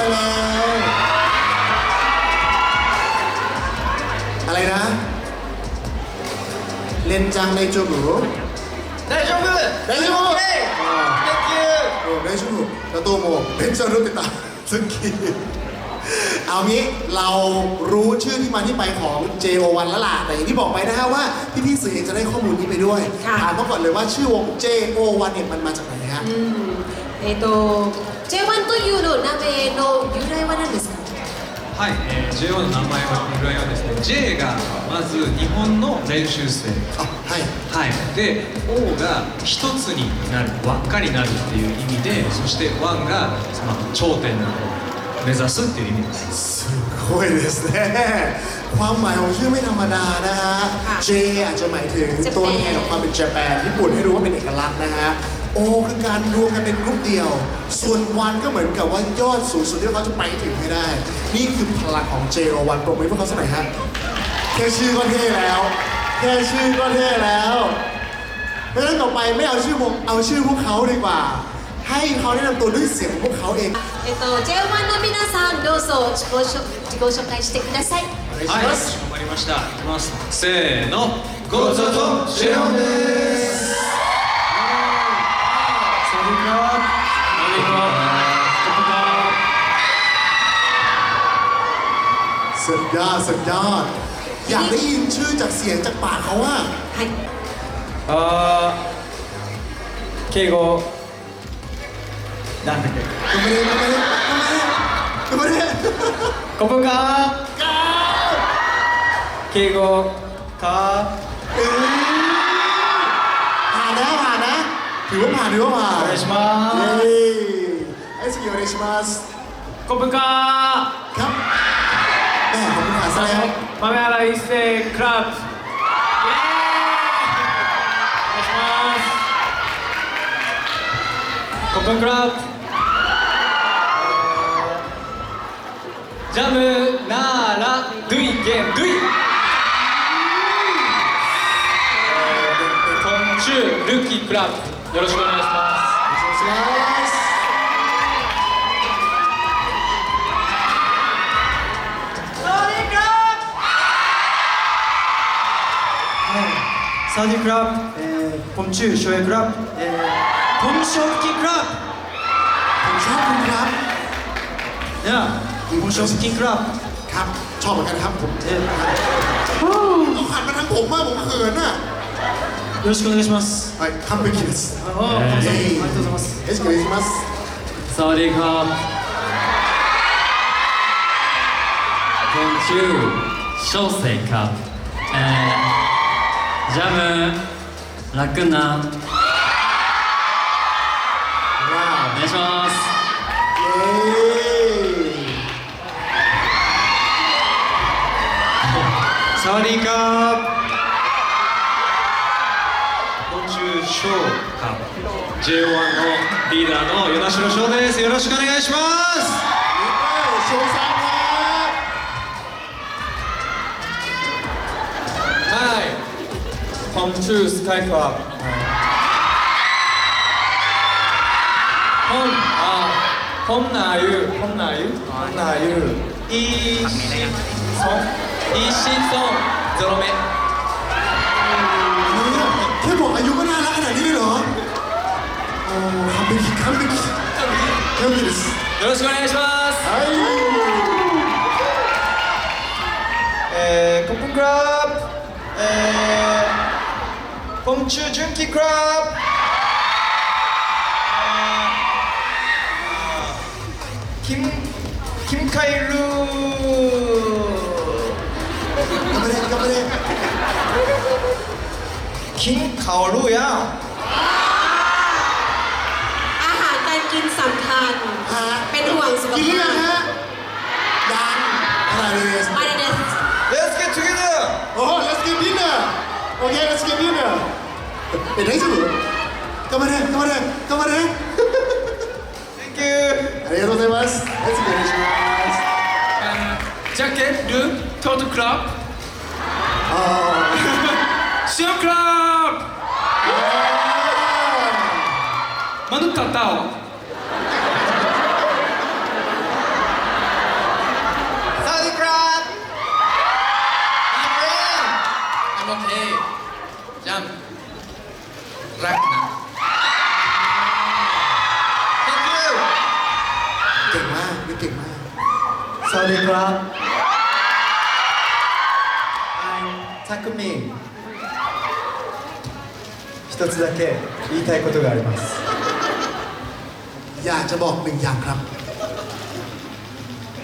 ซะแล้ว อะไรนะ เล่นจังในจูบู 大丈夫大丈夫 Thank you โอ้ได้ชูแล้วตัวโมเป็นเจ้ารุ่นติดตามสกีเอางี้เรารู้ชื่อที่มาที่ไปของ JO1 แล้วล่ะ แต่อย่างที่บอกไปนะฮะว่าพี่ๆสื่อเองจะได้ข้อมูลนี้ไปด้วย ค่ะ ถามมาก่อนเลยว่าชื่อวง JO1 เนี่ยมันมาจากไหนฮะ えっ、と J1 というの名前の由来は何ですかはい、えー JO の名前は由来はですね J がまず日本の練習生あはいはいで O が一つになる輪っかになるっていう意味でそして1がその頂点を目指すっていう意味ですすごいですねความหมายของชื่อไม่ธรรมดานะฮะ ค่ะ J อาจจะหมายถึง ญี่ ตั ปุ่ วน แทนของความเป็นญี่ปุ่นญี่ปุ่นให้รู้ว่าเป็นเอกลักษณ์นะฮะ O คือการรวมกันเป็นกรุ๊ปเดียว ส่วนวันก็เหมือนกับว่ายอดสูงสุดที่เขาจะไปถึงให้ได้ นี่คือพลังของ JO1 ปรบมือให้พวกเขาสักหน่อยฮะแค่ชื่อก็เท่แล้ว แค่ชื่อก็เท่แล้วเพราะฉะนั้นต่อไปไม่เอาชื่อวงเอาชื่อพวกเขาดีกว่า ให้เขาแนะนำตัวด้วยเสียงของพวกเขาเอง えっ、と J1 の皆さんどうぞ自己紹自己紹介してくださいはいかしこまりましたいきますせーのゴーゾゾジェオンです ยอดสุดยอด อยากได้ยินชื่อจากเสียงจากปากเขาว่า はいあー敬語なんだっけ ก็ไม่ได้ก็ไม่ได้ก็ไม่ได้ก็ไม่ได้ ขอบคุณครับ ก้าว 敬語か เอ้ยผ่านนะผ่านนะ ถือว่าผ่านถือว่าผ่าน お願いしま เย้ す ไอ้สกิลเรชิมัส ขอบ そし豆原一世クラブ。コップクラブ。ジャムナーラドゥイゲンドゥイ。ンチュールキクラブ。よろしくお願いします。サーディクラブ、えー、ポンチューショエクラブ、えー、ポンショッキクラ ผมชอบคุณครับ ブいやポンショッキクラブ ครับ ชอบเหมือนกันครับผม えー เอาหันมาทางผมมากผมเขินอ่ะ よろしくお願いします。 はい完璧ですあ、あ、ありがとうございます。よろしくお願いします สวัสดีครับ今週小生ครับเอ่อ ジャム楽なわあお願いします。サワディーカー。昆虫ショーカー J1 のリーダーの与那城翔です。よろしくお願いします。Come True Sky Club。本あ。はい。ー ผมชื่อจุนกิครับคิมคิมไครูกำเร็จกำเร็จคิมเขารูยังอาหารการกินสำคัญเป็นห่วงสุขกินอภายังพฮะยังอะไรเลย มาเดน Let's get together โอ้ let's get dinner โอเค let's get dinner え大丈夫？頑張れ頑張れ頑張れ。Thank you ありがとうございます。お願いします。ジャケルートートクラブああシュークラブ Manda um tatau. サワディークラブ I'm タクミン一つだけ言いたいことがあります อยากจะบอกหนึ่งอย่างครับ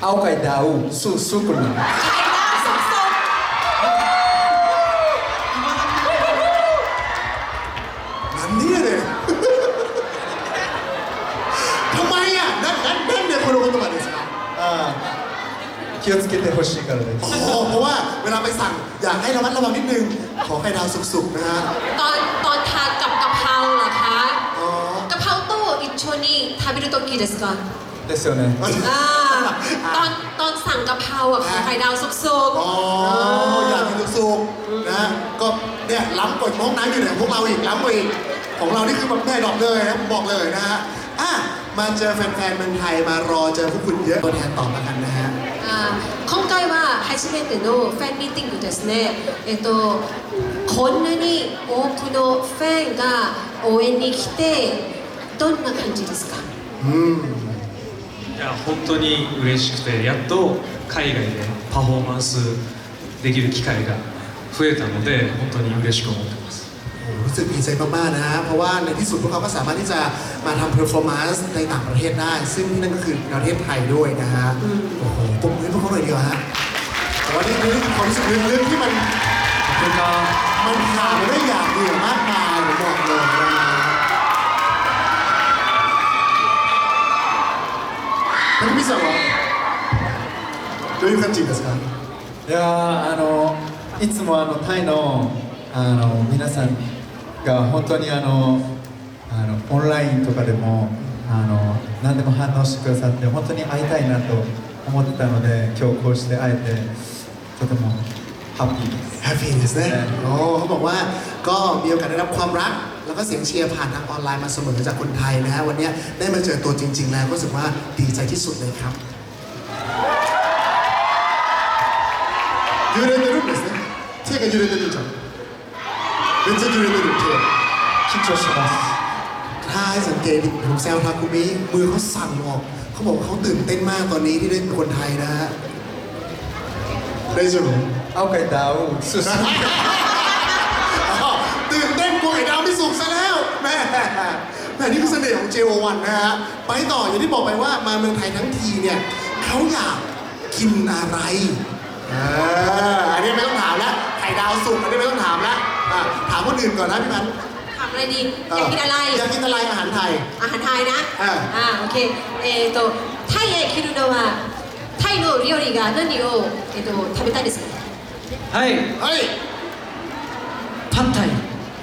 青海ダ 気をつけてほしいからです อ๋อเพราะว่าเวลาไปสั่งอยากให้ระมัดระวังนิดนึง ขอไข่ดาวสุกๆนะฮะ ๆตอนตอนทานกับกะเพราเหรอคะ อ๋อก ะเพราโต้อิชโชนี่ทาบิรุโตกิเดสก่อน ですよね อ่าตอนตอนสั่งกะเพราอ่ะขอไข่ดาวสุก อ๋ออยากกินสุกๆนะก็เนี่ยล้ำกว่าห้องน้ำอยู่เนี่ยพวกเราอีกล้ำกว่าอีกของเรานี่คือแบบแม่ดอกเลยนะผมบอกเลยนะฮะอ่ะมาเจอแฟนๆเมืองไทยมารอเจอพวกคุณเยอะตัวแทนตอบมากันนะฮะ ๆอ่า 今回は初めてのファンミーティングですね、えっと、こんなに多くのファンが応援に来てどんな感じですか？うん。いや本当に嬉しくてやっと海外でパフォーマンスできる機会が増えたので本当に嬉しく思ってます。 รู้สึกดีใจมากๆนะฮะเพราะว่าในที่สุดพวกเขาก็สามารถที่จะมาทำเพอร์ฟอร์แมนซ์ในต่างประเทศได้ ซึ่งนั่นก็คือประเทศไทยด้วยนะฮะ โอ้โหปรบมือให้พวกเขาหน่อยดีกว่าฮะแต่ว่านี่นี่คือความรู้สึกลึกๆที่มัน มันผ่านมาได้อย่างเหนื่อยมากมายผมบอกเลยนะฮะท่านพี่สั่งเหรอどういう感じですかいやーあのいつもあのタイのあの皆さん が本当にあのあのオンラインとかでもあの何でも反応してくださって本当に会いたいなと思ってたので今日こうして会えてとてもハッピーです แฮปปี้ですねโอ้เขาบอกว่าก็มีโอกาสได้รับความรัก แล้วก็เสียงเชียร์ผ่านทางออนไลน์มาเสมอจากคนไทยนะฮะวันนี้ได้มาเจอตัวจริง ๆ แล้วก็รู้สึกว่าดีใจที่สุดเลยครับ揺れてるんですね手が揺れてるじゃん 왼손으로는 이렇게 힘줘 잡았어 ถ้าให้สังเกตผมแซวทาคุมิมือเขาสั่นออกเขาบอกเขาตื่นเต้นมากตอนนี้ที่ได้เป็นคนไทยนะฮะได้ใช่ไเอาไก่ดาวสุดตื่นเต้นกลัไอ้ดาวไม่สุกซะแล้วแม่แม่นี่คือเสน่ห์ของเจโ JO1 นะฮะไปต่ออย่างที่บอกไปว่ามาเมืองไทยทั้งทีเนี่ยเขาอยากกินอะไรอ่าอันนี้ไม่ต้องถามแล้วไข่ดาวสุกอันนี้ไม่ต้องถามแล้ว อ่ะถามคนอื่นก่อนนะพี่มันถามอะไรดีอยากกินอะไร อยากกินอะไรอาหารไทย อาหารไทยนะอ่า อ่าโอเคえっとタイへ来るのはタイの料理が何をえっと食べたいですかはい、はいพัดไทย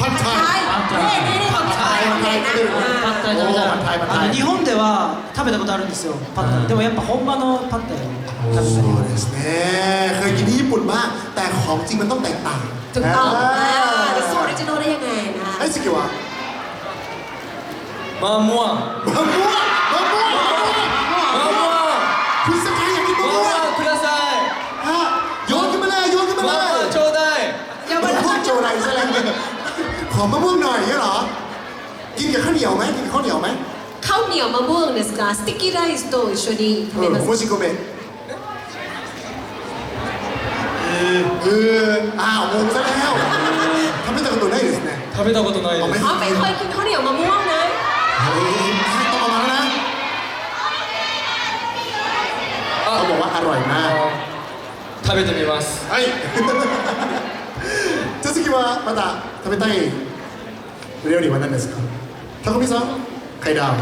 ผัดไทยパッタイねえねえねดไทย ผัดไทย ね ผัดไทย えねえパッタイ食べたいあの日本では食べたことあるんですよパッタイ、でもやっぱ本場のパッタイを โอ้ 食べたり ですねเคยกินที่ญี่ปุ่นมาก แต่ของจริงมันต้องแตกต่าง ถูกต้อง อ่า อ่าแต่โซออริจินอลได้ยังไงนะ ไอ้สกิวะ มะม่วง มะม่วงมะม่วงมะม่วง มะม่วง คุณสกายอยากกินมะ มะ ม่ว ม่ว ง งください ฮะโยนขึ้นมาเลยโยนขึ้นมาม ะ เล ม่วย งちょうだい อย่าม ะ มา ม่วงโจไรซะแล้วขอมะม่วงหน่อยเงี้ยเหรอ กินกับข้าวเหนียวไหมกินกับข้าวเหนียวไหม ข้าวเหนียวมะม่วงですかスティキライスと一緒に食 เอ べ อ ます โมชิโกเมะเอออ้าวงงซะแล้วทำให้ตะกระตุนได้หรือไง 食べたことない เอาไหม です อ๋อไม่เคยกินข้าวเหนียวมะม่วงนะ เฮ้ยต้องเอามาแล้วนะเขาบอกว่าอร่อยมาก 食べてみますはい。じゃあ次はまた食べたい料理は何ですか。 たこみさん、階段。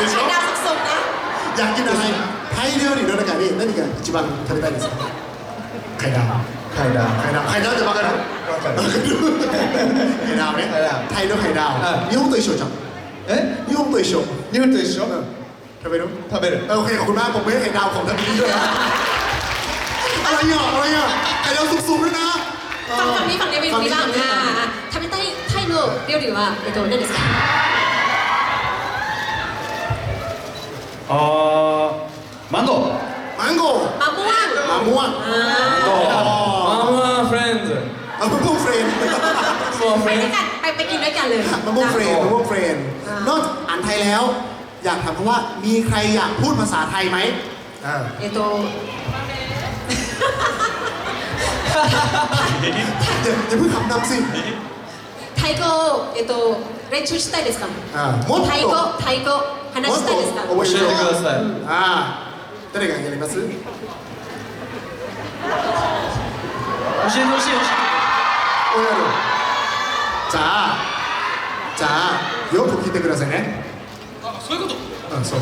でしょ ไข่ดาวสุกๆนะ อยากกินอะไรไทย料理の中に何が一番食べたいですか階段階段階段階段ってわかるわかる階段ね階段タイの階段はい日本と一緒じゃんえ日本と一緒日本と一緒うん 食べる食べる เออโอเคขอบคุณมากผมไม่ได้เห็นดาวของทัพพีด้วยนะอะไรอ่ะอะไรอ่ะไข่ดาวสุกๆด้วยนะเออ ฝั่งฝั่นี้ฝั่งนี้เป็นฝั่งนี้บ้างอ่าทำเป็นไต้ไต้โลเรียวดีว่าเอโดนั่นเอง 어, 망 고. 망 고. 마모 왕. 마모 왕. 아. 마마 프렌 즈. น,마모 프렌 즈. มัไปด้วยกันไปไปกินด้วยกันเลยมะม่วงเฟรนด์มะม่วงเฟรนนอกจากอ่านไทยแล้ว อยากถามเขาว่ามีใครอยากพูดภาษาไทยไหม เอโต อย่าอย่าเพิ่งขำนำสิ タイ語をえっと練習したいですか อ่าもっとタイ語タイ語話したいですかもっと覚え教えてくださいああ誰がやります教えてほしい教えておやるじゃあじゃあよく聞いてくださいねあそういうことあそう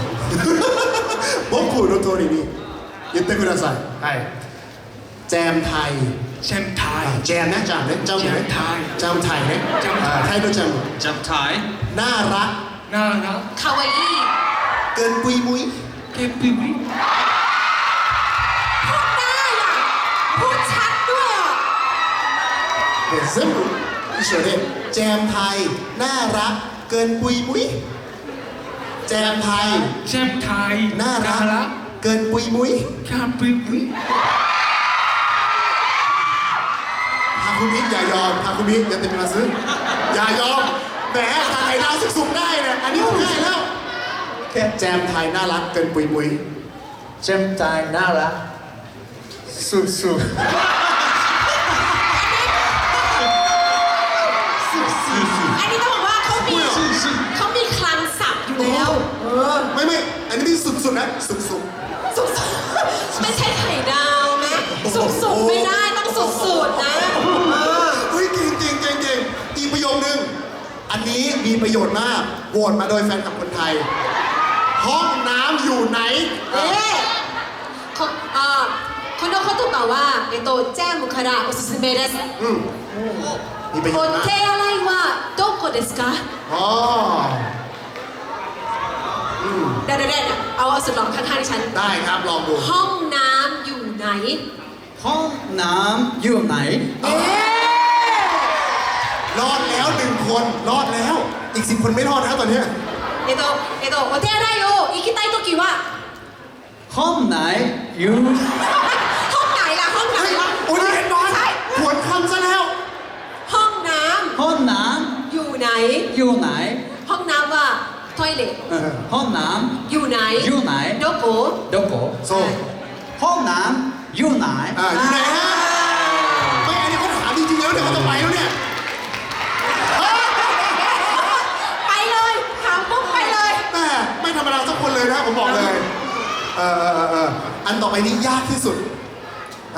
僕の通りに言ってくださいはいแจมไทย แจมไทยแจมนะจำนะจำไหมจมไทยจำไทยนะจำไทยก็จำจำไทยน่ารัก น่ารักคาวาอี้ เกินปุยมุยเกินปิวิพูดได้อะพูดชัดด้วยอะเดี๋ยวซึมเฉยเลยแจมไทย น่ารัก เกินปุยมุยแจมไทย แจมไทยน่ารัก เกินปุยมุ้ย แคปุยมุย คุณมิอย่ายอมทาคุณมิอย่าติดมาซื้ออย่ายอมแหมทางไอ้ดาวสุกๆได้เนี่ยอันนี้ก็ง่ายแล้วแค่แจมไทยน่ารักเกินปุยปุยแจมไทยน่ารักสุดสุอันนี้ต้องบอกว่าเขามีเขามีคลังศัพอยู่แล้วไม่ไม่อันนี้สุดสุดนะสุดสุดสุดสุดไม่ใช่ไข่ดาวไหมสุดสุดไม่ได้ต้องสุดสุดนะ นี้มีประโยชน์มากโหวตมาโดยแฟนคลับคนไทย ห้องน้ำอยู่ไหน เอ๊ะคนอ่าคนโดเขาตอบว่าเอโตแจ้งมุคลาโอซิสเมเดสอืมมีประโยโอชน์มากเทอะไรว่าโดโกเดสกาอ๋ออืมเด็ดเด็เอาสุดหลอกข้างๆดิฉัน ได้ครับลองดูห้องน้ำอยู่ไหน ห้องน้ำอยู่ไหน เอ๊ะ รอดแล้วหนึ่งคนรอดแล้ว อีกสิบคนไม่รอดนะตอนเนี้ย えっと、えっと、お手洗いを行きたいときは、本内อยู่ ห้องไหนล่ะ ห้องไหน เฮ้ย ล่ะ โอ้ยเห็นบอล ใช่ หวนคำซะแล้ว ห้องน้ 本南 ำอยู่ไหน อยู่ไหน ห้องน้ำว่าトイレ うん本南 อยู่ไหน อยู่ไหน どこどこ โซ่ 本南อยู่ไหน อ่าอยู่ไหนฮะไม่อันนี้เขาถามจริงๆแล้วเดี๋ยวเขาจะไปแล้วเนี่ย ออเออเออเอออันต่อไปนี้ยากที่สุด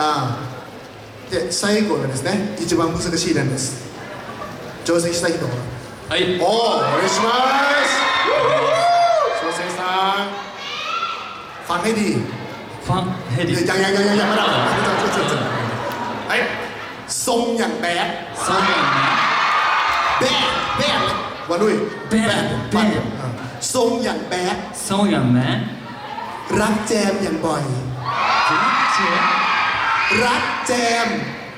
อ่าで最後がですね一番難しいなんです挑戦したい人はいおおお願いします挑戦さんฟังให้ดี ファンヘディ ยังยังยังยังยังไม่ได้ไอ้ทรงอย่างแบด サン แบดแบดเลยวันดุย แบด แบดอ่าทรงอย่างแบด ソンヤンね รักแจมอย่างบ่อยรักแจมรักแจม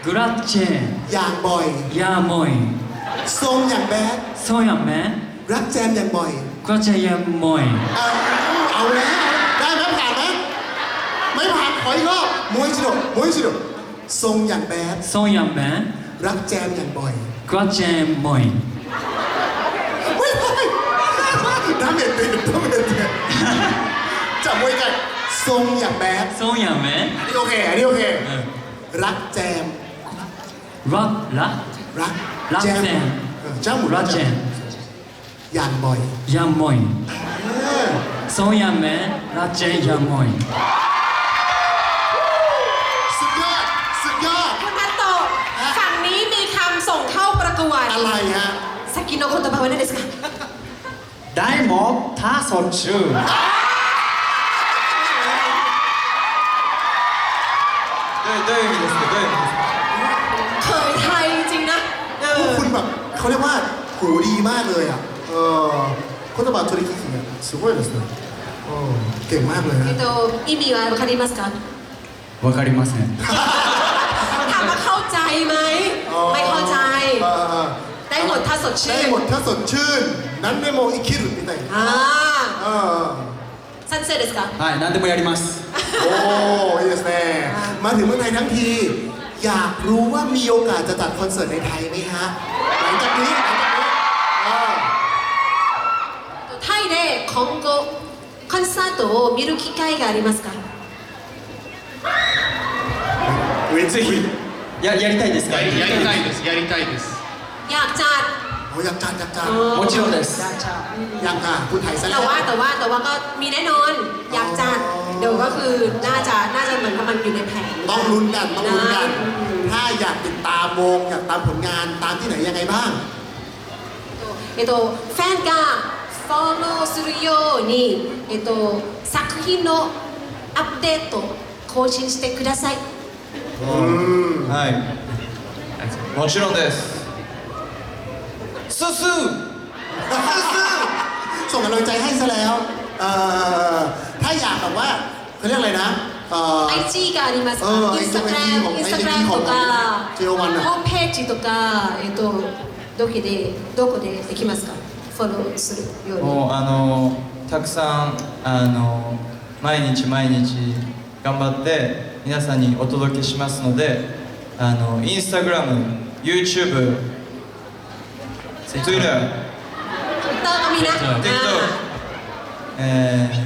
그라첸 อย่างบ่อยอย่างบ่모이 ทรงอย่างแบด 서야맨 รักแจมอย่างบ่อยก็จะอ라첸 야모이 เอาเอาแล้ว ได้ไหมผ่านไหมไม่ผ่านขออีกรอบมวยชิโดมวยชิโดทรงอย่างแบดแ야맨 รักแจมอย่างบ่อย 그라첸 모이 ไม่ได้ดาเมจเต็ม มวยกันทรงอย่างแบด 송이야 맨 อันนี้โอเค อันนี้โอเค รักแจม 락락 รักรักแจมเจ้าหมูรักแจมยั락잼อยยันบ่อย่าง야모이 เออ 송이야 맨 락잼야อยสุดยอด สุดยอด คุณพัตโตะฝั่งนี้มีคำส่งเข้าประกวดอะไรฮะ สกินโนโคนตะบไวันเดสค่ะ ได้หมดถ้าสนชื่อ いうどういう意味ですかどういう意味ですか เคยไทยจริงๆนะเอ พวก อ คุณแบบเขาเรียกว่าหูดีมากเลยอ่ะ เออคนตบาトリキキがすごいですね โอ้เก่งมากเลยนะ えっと意味はわかりますかわかりません ถามว่าเข้าใจไหม อ๋อ ไม่เข้าใจ เออ ได้หมดถ้าสด ได้ ชื่น หมดถ้าสดชื่น นั้นได้โมอิคิรุみたいな อ่า เออ サンセですかはい何でもやります โอ้ยเสแน่มาถึงเมืองไทยทั้งที อยากรู้ว่ามีโอกาสจะจัดคอนเสิร์ตในไทยไหมฮะ หลังจากนี้หลังจากนี้อ่า タイで今後コンサートを見る機会がありますかぜひややりたいですかやりやりたいですやりたいです อยากจัด โอ้อยากจัดอยากจัด もちろんです อยากจัดอืม อยากอ่ะคุณไทยซะแล้ แต่ ว ว่าแต่ว่าแต่ว่าก็มีแน่นอน อยากจัด อ๋อ เดี๋ยวก็คือน่าจะน่าจะเหมือนถ้ามันอยู่ในแผน ต้องลุ้นกันต้องลุ้นกัน ถ้าอยากติดตามวงอยากตามผลงานตามที่ไหนยังไงบ้างเอโตえっと、ファンがフォローするように、えっと、作品のアップデート更新してください。うんはいもちろんですすすส่งกำลังใจให้ซะแล้วเอ่อ ถ้าอยากแบบว่าเขาเรียกอะไรนะเอ่อ IG がありますかうんインスタグラ IG ム、インスタグラ IG ムとか、 JO1 ホームページとか、えっと、どこで、どこでできますかフォローするように。もうあのたくさんあの毎日毎日頑張って皆さんにお届けしますのであのインスタグラム YouTube Twitter ツイッターがみんな。 TikTok えー、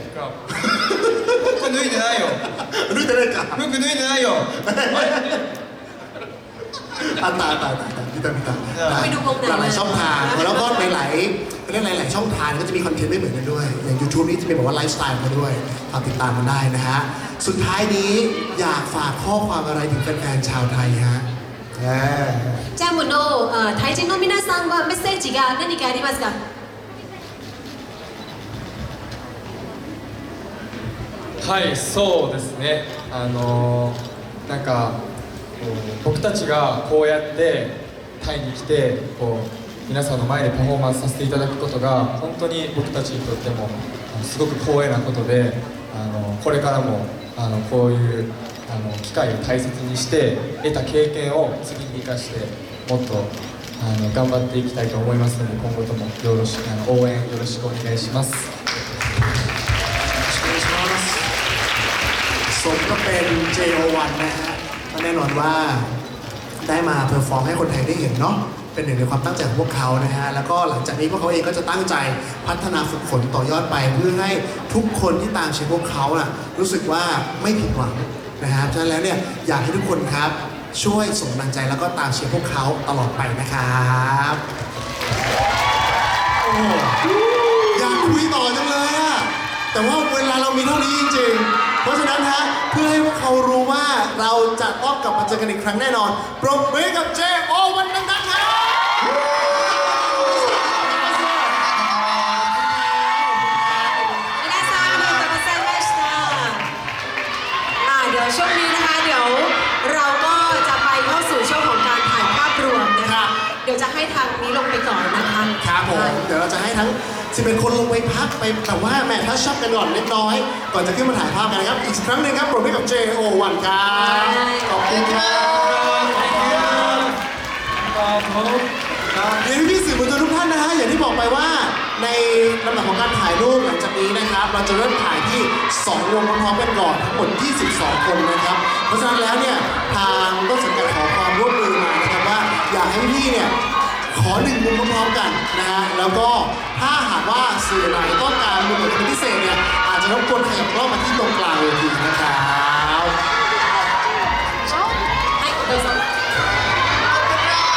脱いでないよ抜いてないか。服脱いでないよあったあったあったあった見た見た ไปดูวงไหน หลายๆช่องทางแล้วก็หลายๆเรื่องหลายๆช่องทางก็จะมีคอนเทนต์ไม่เหมือนกันด้วย อย่าง YouTube นี้จะเป็นแบบว่าไลฟ์สไตล์มาด้วยฝากติดตามมันได้นะฮะ สุดท้ายนี้อยากฝากข้อความอะไรถึงแฟนๆชาวไทยฮะเออ ジャムのあタイ人の皆さんはメッセージが何かありますか はいそうですねあのーなんか僕たちがこうやってタイに来てこう皆さんの前でパフォーマンスさせていただくことが本当に僕たちにとってもすごく光栄なことであのこれからもあのこういうあの機会を大切にして得た経験を次に生かしてもっとあの頑張っていきたいと思いますので今後ともよろしくあの応援よろしくお願いします。 สมก็เป็น JO1 นะฮะก็แน่นอนว่าได้มาเพอร์ฟอร์มให้คนไทยได้เห็นเนาะเป็นหนึ่งในความตั้งใจของพวกเขานะฮะ แล้วก็หลังจากนี้พวกเขาเองก็จะตั้งใจพัฒนาฝึกฝนต่อยอดไป เพื่อให้ทุกคนที่ตามเชียร์พวกเขาน่ะรู้สึกว่าไม่ผิดหวังนะฮะฉะนั้นแล้วเนี่ยอยากให้ทุกคนครับช่วยส่งกำลังใจแล้วก็ตามเชียร์พวกเขาตลอดไปนะครับโอ้อยากคุยต่อจังเลยอะแต่ว่าเวลาเรามีเท่านี้จริงๆ เพราะฉะนั้นฮะเพื่อให้พวกเขารู้ว่าเราจะต้องกลับมาเจอกันอีกครั้งแน่นอน ปรบมือให้กับเจโอวันดังๆครับ 皆さんありがとうございましたอ่าเดี๋ยวช่วงนี้นะคะ เดี๋ยวเราก็จะไปเข้าสู่ช่วงของการถ่ายภาพรวมนะคะ เดี๋ยวจะให้ทางนี้ลงไปก่อนนะคะ ครับผม เดี๋ยวเราจะให้ทั้ง 11 คนลงไปพักไปแต่ว่าแม่ถ้าชอบกันก่อนเล็กน้อย ก่อนจะขึ้นมาถ่ายภาพกันนะครับ อีกครั้งหนึ่งครับปรบมือให้กับ JO1 ครับขอบคุณครับเรียนพี่สื่อมวลชนทุกท่านนะฮะอย่างที่บอกไปว่าในลำดับของการถ่ายรูปหลังจากนี้นะครับ เราจะเริ่มถ่ายที่ 2 วงพร้อมๆกันก่อนทั้งหมด 22 คนนะครับ เพราะฉะนั้นแล้วเนี่ยทางต้นสังกัดขอความร่วมมือมานะครับว่าอยากให้พี่เนี่ย ขอหนึ่งมุมพร้อมกันนะฮะแล้วก็ถ้าหากว่าสื่อไหนต้องการมุมไหนพิเศษเนี่ยอาจจะรบกวนขยับกล้องมาที่ตรงกลางเวทีนะครับ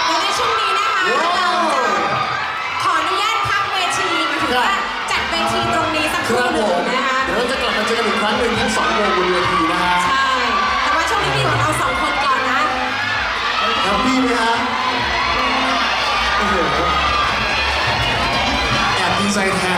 และในช่วงนี้นะคะขออนุญาตพักเวทีมายถึงว่าจัดเวทีตรงนี้สักพับหนึ่งนะคะ เดี๋ยวเราจะกลับมาเจอกันอีกครั้งหนึ่งทั้งสองวงบนเวทีนะฮะใช่ แต่ว่าช่วงนี้มีอยู่เราสองคนก่อนนะ แฮปปี้ไหมฮะ At these I've